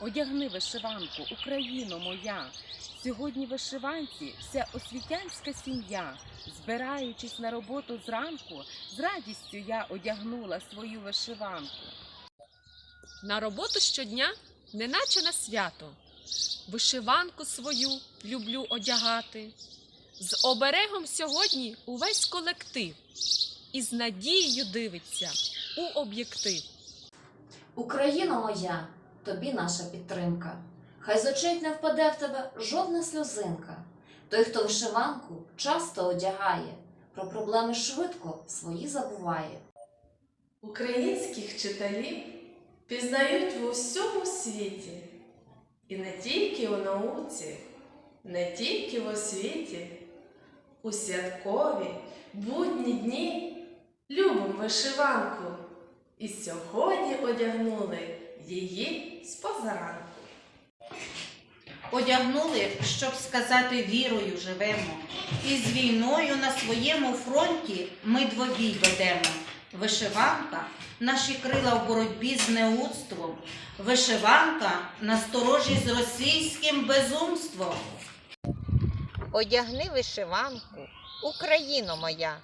Одягни вишиванку, Україно моя. Сьогодні вишиванці вся освітянська сім'я. Збираючись на роботу зранку, з радістю я одягнула свою вишиванку. На роботу щодня, неначе на свято. Вишиванку свою люблю одягати. З оберегом сьогодні увесь колектив і з надією дивиться у об'єктив. Україно моя, тобі наша підтримка. Хай з очей не впаде в тебе жодна сльозинка. Той, хто вишиванку часто одягає, про проблеми швидко свої забуває. Українських читалів пізнають в усьому світі, і не тільки у науці, не тільки в освіті, у святкові будні дні любим вишиванку, і сьогодні одягнули її з позаранку. Одягнули, щоб сказати вірою живемо. І з війною на своєму фронті ми двобій ведемо. Вишиванка наші крила в боротьбі з неудством. Вишиванка насторожі з російським безумством. Одягни вишиванку, Україно моя,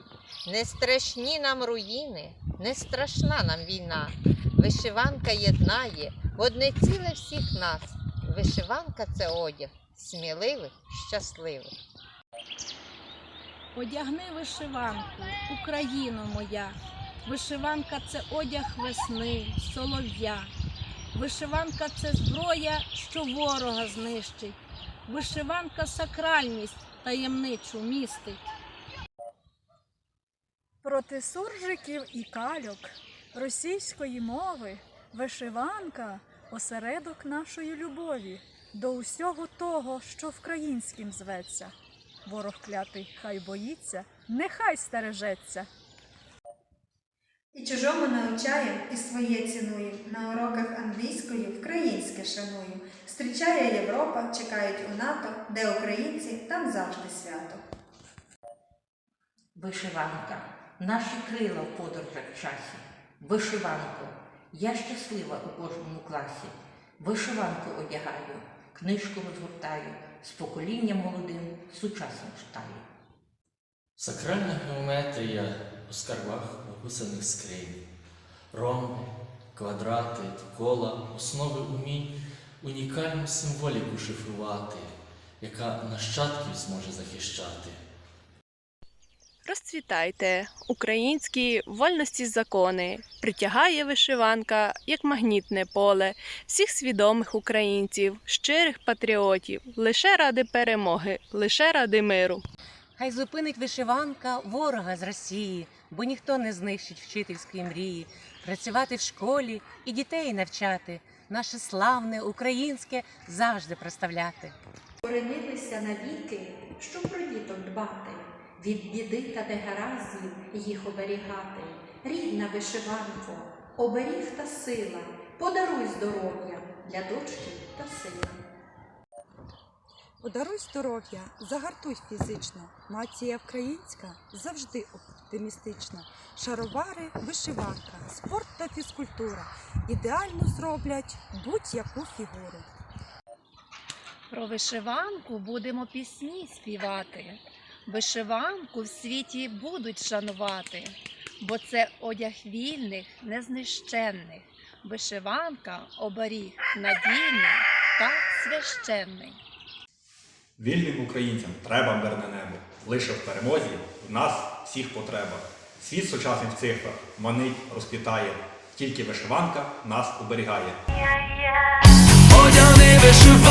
не страшні нам руїни, не страшна нам війна. Вишиванка єднає в одне ціле всіх нас. Вишиванка це одяг сміливих, щасливих. Одягни вишиванку, Україно моя. Вишиванка це одяг весни, солов'я. Вишиванка це зброя, що ворога знищить. Вишиванка сакральність таємничу містить. Проти суржиків і кальок російської мови вишиванка осередок нашої любові до усього того, що вкраїнським зветься. Ворог клятий хай боїться, нехай стережеться. І чужому навчаєм, і своє цінуєм. На уроках англійської українське шануєм. Зустрічає Європа, чекають у НАТО, де українці, там завжди свято. Вишиванка, наші крила в подорожах часі. Вишиванко, я щаслива у кожному класі. Вишиванку одягаю, книжку розгортаю, з поколінням молодим сучасним читаю. Сакральна геометрія у скарбах гусених скринь, ромби, квадрати, кола, основи умінь унікальну символіку шифрувати, яка нащадків зможе захищати. Розцвітайте, українські вольності закони, притягає вишиванка, як магнітне поле, всіх свідомих українців, щирих патріотів, лише ради перемоги, лише ради миру. Хай зупинить вишиванка ворога з Росії, бо ніхто не знищить вчительської мрії. Працювати в школі і дітей навчати, наше славне українське завжди проставляти. Коренилися навіки, щоб про діток дбати, від біди та негараздів їх оберігати. Рідна вишиванко, оберіг та сила, подаруй здоров'я для дочки та сина. Подаруй здоров'я, загартуй фізично. Нація українська завжди оптимістична. Шаровари, вишиванка, спорт та фізкультура ідеально зроблять будь-яку фігуру. Про вишиванку будемо пісні співати. Вишиванку в світі будуть шанувати, бо це одяг вільних, незнищенних. Вишиванка оберіг надійний та священний. Вільним українцям треба мирне небо. Лише в перемозі в нас всіх потреба. Світ сучасний в цифрах манить, розпітає. Тільки вишиванка нас оберігає. Одягни вишиванку,